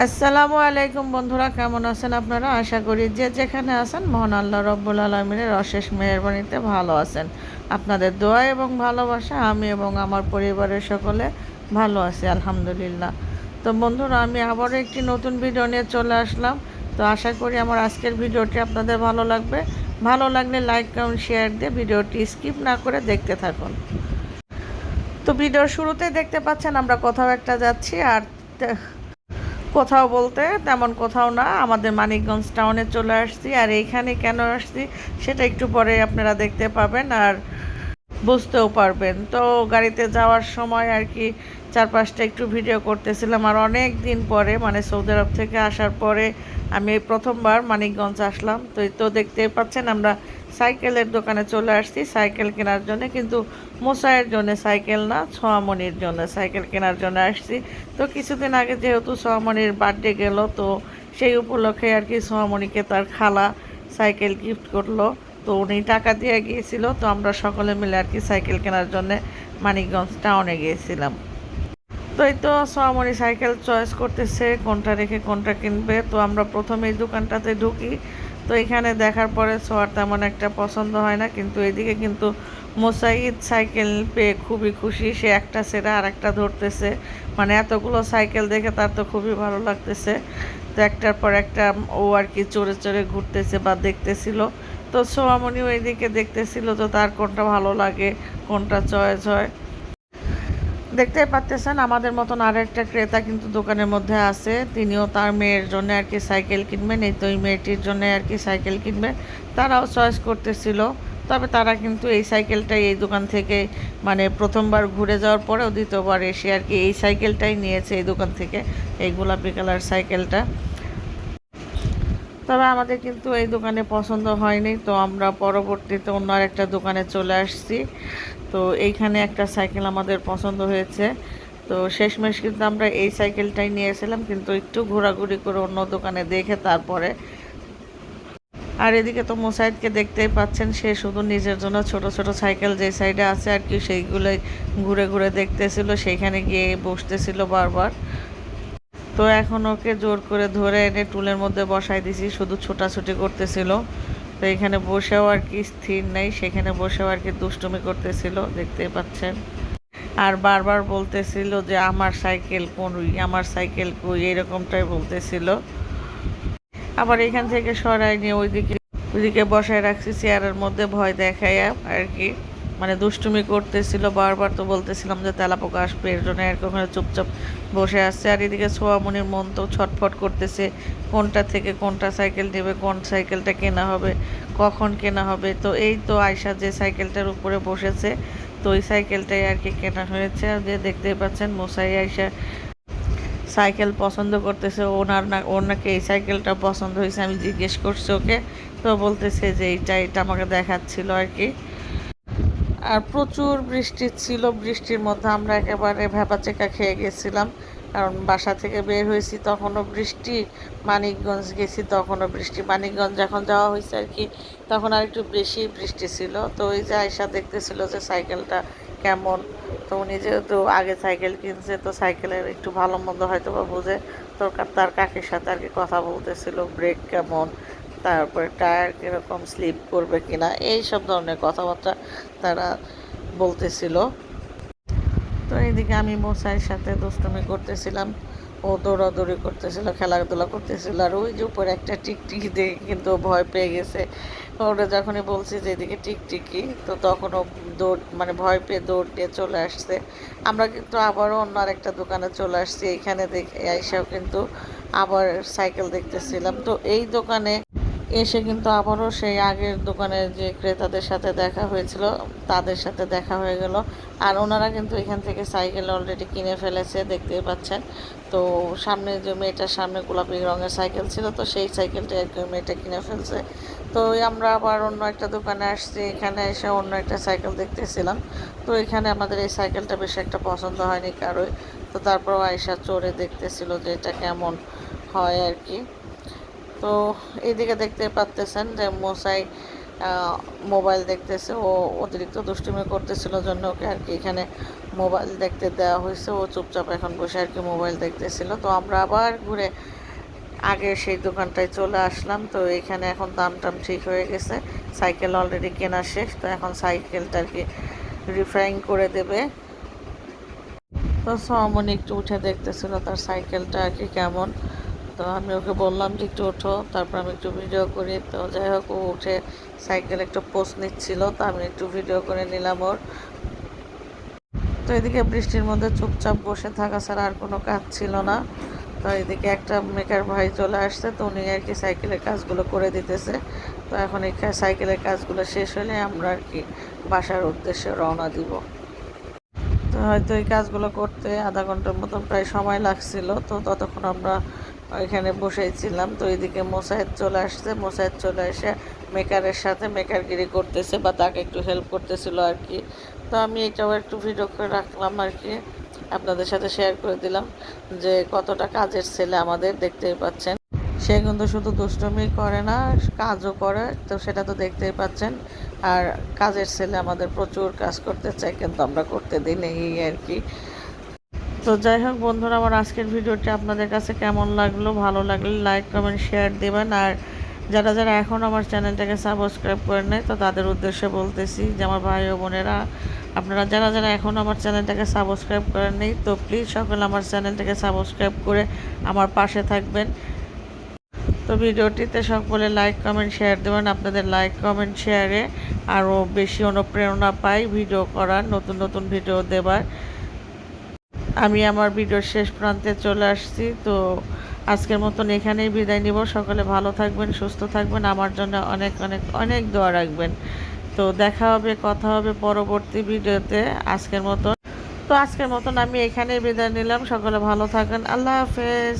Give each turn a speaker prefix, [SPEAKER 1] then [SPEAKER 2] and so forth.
[SPEAKER 1] আসসালামু আলাইকুম বন্ধুরা, কেমন আছেন আপনারা? আশা করি যে যেখানে আছেন, মহান আল্লাহ রব্বুল আলমিনের অশেষ মেহরবানিতে ভালো আছেন। আপনাদের দোয়া এবং ভালোবাসা আমি এবং আমার পরিবারের সকলে ভালো আছি, আলহামদুলিল্লাহ। তো বন্ধুরা, আমি আবারও একটি নতুন ভিডিও নিয়ে চলে আসলাম। তো আশা করি আমার আজকের ভিডিওটি আপনাদের ভালো লাগবে। ভালো লাগলে লাইক, কমেন্ট, শেয়ার দিয়ে ভিডিওটি স্কিপ না করে দেখতে থাকুন। তো ভিডিওর শুরুতে দেখতে পাচ্ছেন আমরা কোথাও একটা যাচ্ছি আর কোথাও বলতে তেমন কোথাও না। আমাদের মানিকগঞ্জ টাউনে চলে আসছি। আর এইখানে কেন আসছি, সেটা একটু পরে আপনারা দেখতে পাবেন। আর বুঝতেও পারবেন। তো গাড়িতে যাওয়ার সময় আর কি চারপাশটা একটু ভিডিও করতেছিলাম আর অনেক দিন পরে মানে সৌদি আরব থেকে আসার পরে আমি এই প্রথমবার মানিকগঞ্জ আসলাম। তো তো দেখতেই পাচ্ছেন আমরা সাইকেলের দোকানে চলে আসছি। সাইকেল কেনার জন্য কিন্তু মোসাইয়ের জন্য সাইকেল না ছোয়ামণির জন্য সাইকেল কেনার জন্য আসছি। তো কিছুদিন আগে যেহেতু সোহামণির বার্থডে গেল, তো সেই উপলক্ষে আর কি সোহামণিকে তার খালা সাইকেল গিফট করল। তো উনি টাকা দিয়ে গিয়েছিল, তো আমরা সকলে মিলে আর কি সাইকেল কেনার জন্য মানিকগঞ্জ টাউনে গিয়েছিলাম। তো এই তো সোহামণি সাইকেল চয়েস করতেছে, কোনটা রেখে কোনটা কিনবে। তো আমরা প্রথমে এই দোকানটাতে ঢুকি, তো এখানে দেখার পরে সোয়ার তেমন একটা পছন্দ হয় না, কিন্তু এদিকে কিন্তু মোসাইদ সাইকেল পেয়ে খুবই খুশি। সে একটা সেরা আর একটা ধরতেছে। মানে এতগুলো সাইকেল দেখে তার তো খুবই ভালো লাগতেছে। তো একটার পর একটা ও আর কি চড়ে চড়ে ঘুরতেছে বা দেখতেছিল। তো সোয়ামণিও এদিকে দেখতেছিল তো তার কোনটা ভালো লাগে, কোনটা চয়েস হয় দেখতেই পাচ্তেছেন আমাদের মতন আর একটা ক্রেতা কিন্তু দোকানের মধ্যে আছে। তিনিও তার মেয়ের জন্য আর কি সাইকেল কিনবেন, এই তো ওই মেয়েটির জন্য আর কি সাইকেল কিনবে তারাও চয়েস করতেছিল, তবে তারা কিন্তু এই সাইকেলটাই এই দোকান থেকে মানে প্রথমবার ঘুরে যাওয়ার পরেও দ্বিতীয়বার এসে আর কি এই সাইকেলটাই নিয়েছে এই দোকান থেকে, এই গোলাপি কালার সাইকেলটা। তবে আমাদের কিন্তু এই দোকানে পছন্দ হয়নি, তো আমরা পরবর্তীতে অন্য একটা দোকানে চলে আসছি। তো এইখানে একটা সাইকেল আমাদের পছন্দ হয়েছে। তো শেষমেশ কিন্তু আমরা এই সাইকেলটাই নিয়েছিলাম, কিন্তু একটু ঘোরাঘুরি করে অন্য দোকানে দেখে তারপরে। আর এদিকে তো মোসাইদকে দেখতেই পাচ্ছেন, সে শুধু নিজের জন্য ছোট ছোট সাইকেল যে সাইডে আছে আর কি, সেইগুলোই ঘুরে ঘুরে দেখতেছিল, সেইখানে গিয়ে বসতেছিল বারবার। তো এখন ওকে জোর করে ধরে এনে টুলের মধ্যে বসাই দিছি, শুধু ছোটাছুটি করতেছিল। তো এখানে বসেও আর কি স্থির নেই, সেখানে বসেও আর কি দুষ্টুমি করতেছিল, দেখতেই পাচ্ছেন। আর বারবার বলতেছিল যে, আমার সাইকেল কোন আমার সাইকেল কই? এরকমটাই বলতেছিল। আবার এখান থেকে সরাই নিয়ে ওইদিকে ওইদিকে বসায় রাখছি, চেয়ারের মধ্যে ভয় দেখায় আর কি। মানে দুষ্টুমি করতেছিল, বারবার তো বলতেছিলাম যে তেলাপোকা আসবে, এর জন্য এরকম চুপচাপ বসে আসছে আর এদিকে সোয়ামনির মন তো ছটফট করতেছে, কোনটা থেকে কোনটা সাইকেল নেবে, কোন সাইকেলটা কেনা হবে, কখন কেনা হবে। তো এই তো আয়সা যে সাইকেলটার উপরে বসেছে, তো ওই সাইকেলটাই আর কি কেনা হয়েছে। আর যে দেখতেই পাচ্ছেন মোসাই আয়সা সাইকেল পছন্দ করতেছে, ওনার না ওর নাকি এই সাইকেলটা পছন্দ হয়েছে, আমি জিজ্ঞেস করছি ওকে, তো বলতেছে যে এইটা, এটা আমাকে দেখাচ্ছিল আর কি। আর প্রচুর বৃষ্টি ছিল। বৃষ্টির মধ্যে আমরা একেবারে ভেপাচেকা খেয়ে গেছিলাম। কারণ বাসা থেকে বের হয়েছি তখনও বৃষ্টি। মানিকগঞ্জ গেছি তখনও বৃষ্টি। মানিকগঞ্জ যখন যাওয়া হয়েছে আর কি, তখন আর একটু বেশি বৃষ্টি ছিল। তো ওই যে আয়সা দেখতেছিল যে সাইকেলটা কেমন। তো উনি যেহেতু আগে সাইকেল কিনছে, তো সাইকেলের একটু ভালো মন্দ হয়তো বা বুঝে। তো তার কাকির সাথে আর কি কথা বলতেছিল, ব্রেক কেমন? তারপরে টায়ার কীরকম স্লিপ করবে কিনা এই সব ধরনের কথাবার্তা তারা বলতেছিল। তো এইদিকে আমি মশাইয়ের সাথে দুষ্টুমি করতেছিলাম, ও দৌড়াদৌড়ি করতেছিল, খেলাধুলা করতেছিল, আর ওই যে উপরে একটা টিকটিকি দেখে কিন্তু ভয় পেয়ে গেছে। ওরা যখনই বলছি যে এদিকে টিকটিকি, তো তখন ও দৌড় মানে ভয় পেয়ে দৌড় দিয়ে চলে আসছে। আমরা কিন্তু আবারও অন্য আরেকটা দোকানে চলে আসছি, এইখানে দেখে এসেও কিন্তু আবার সাইকেল দেখতেছিলাম। তো এই দোকানে এসে কিন্তু আবারও সেই আগের দোকানের যে ক্রেতাদের সাথে দেখা হয়েছিল, তাদের সাথে দেখা হয়ে গেল। আর ওনারা কিন্তু এখান থেকে সাইকেল অলরেডি কিনে ফেলেছে, দেখতেই পাচ্ছেন। তো সামনে যে মেয়েটার সামনে গোলাপি রঙের সাইকেল ছিল, তো সেই সাইকেলটা ওই মেয়েটা কিনে ফেলছে। তো আমরা আবার অন্য একটা দোকানে আসছি, এখানে এসে অন্য একটা সাইকেল দেখতেছিলাম। তো এখানে আমাদের এই সাইকেলটা বেশি একটা পছন্দ হয়নি কারোই তো তারপর আয়সা চড়ে দেখতেছিল যে এটা কেমন হয় আর কি। তো এইদিকে দেখতে পাচ্তেছেন যে মশাই মোবাইল দেখতেছে। ও অতিরিক্ত দুষ্টুমি করতেছিল জন্য ওকে আর কি এখানে মোবাইল দেখতে দেওয়া হয়েছে। ও চুপচাপ এখন বসে আর কি মোবাইল দেখতেছিল। তো আমরা আবার ঘুরে আগে সেই দোকানটায় চলে আসলাম। তো এখানে এখন দাম টাম ঠিক হয়ে গেছে। সাইকেল অলরেডি কেনা শেষ। তো এখন সাইকেলটা আর কি রিফাইন করে দেবে। তো সমন একটু উঠে দেখতেছিল তার সাইকেলটা আর কি কেমন। তো আমি ওকে বললাম যে একটু ওঠো। তারপর আমি একটু ভিডিও করি। তো যাই হোক, ও উঠে সাইকেল একটু পোস্ট নিচ্ছিল। তো আমি একটু ভিডিও করে নিলাম ওর। তো এদিকে বৃষ্টির মধ্যে চুপচাপ বসে থাকা ছাড়া আর কোনো কাজ ছিল না। তো এদিকে একটা মেকার ভাই চলে আসছে। তো উনি আর কি সাইকেলের কাজগুলো করে দিতেছে। তো এখন এই সাইকেলের কাজগুলো শেষ হলে আমরা আর কি বাসার উদ্দেশ্যে রওনা দিব। তো হয়তো এই কাজগুলো করতে আধা ঘণ্টার মতন প্রায় সময় লাগছিল। তো ততক্ষণ আমরা ওইখানে বসেছিলাম। তো এদিকে মোসাহেদ চলে আসছে। মোসাহেদ চলে এসে মেকারের সাথে মেকারগিরি করতেছে বা তাকে একটু হেল্প করতেছিল আর কি। তো আমি এটাও একটু ভিডিও করে রাখলাম আর কি। আপনাদের সাথে শেয়ার করে দিলাম যে কতটা কাজের ছেলে আমাদের দেখতেই পাচ্ছেন। সে কিন্তু শুধু দুষ্টুমি করে না, কাজও করে, তো সেটা তো দেখতেই পাচ্ছেন। আর কাজের ছেলে আমাদের প্রচুর কাজ করতে চায়, কিন্তু আমরা করতে দিই না এই আর কি। তো যাই হোক বন্ধুরা, আমার আজকের ভিডিওটি আপনাদের কাছে কেমন লাগল? ভালো লাগলে লাইক কমেন্ট শেয়ার দেবেন। আর যারা যারা এখন আমার চ্যানেলটাকে সাবস্ক্রাইব করে নেয় তো তাদের উদ্দেশ্যে বলতেছি যে আমার ভাই ও বোনেরা, আপনারা যারা যারা এখন আমার চ্যানেলটাকে সাবস্ক্রাইব করেন নেই, তো প্লিজ সকলে আমার চ্যানেলটাকে সাবস্ক্রাইব করে আমার পাশে থাকবেন। তো ভিডিওটিতে সকলে লাইক কমেন্ট শেয়ার দেবেন। আপনাদের লাইক কমেন্ট শেয়ারে আরও বেশি অনুপ্রেরণা পাই ভিডিও করার, নতুন নতুন ভিডিও দেবার। আমি আমার ভিডিওর শেষ প্রান্তে চলে আসছি, তো আজকের মতন এখানেই বিদায় নিব। সকলে ভালো থাকবেন, সুস্থ থাকবেন। আমার জন্য অনেক অনেক অনেক দোয়া রাখবেন। তো দেখা হবে, কথা হবে পরবর্তী ভিডিওতে আজকের মতন। তো আজকের মতন আমি এখানেই বিদায় নিলাম। সকলে ভালো থাকেন। আল্লাহ হাফেজ।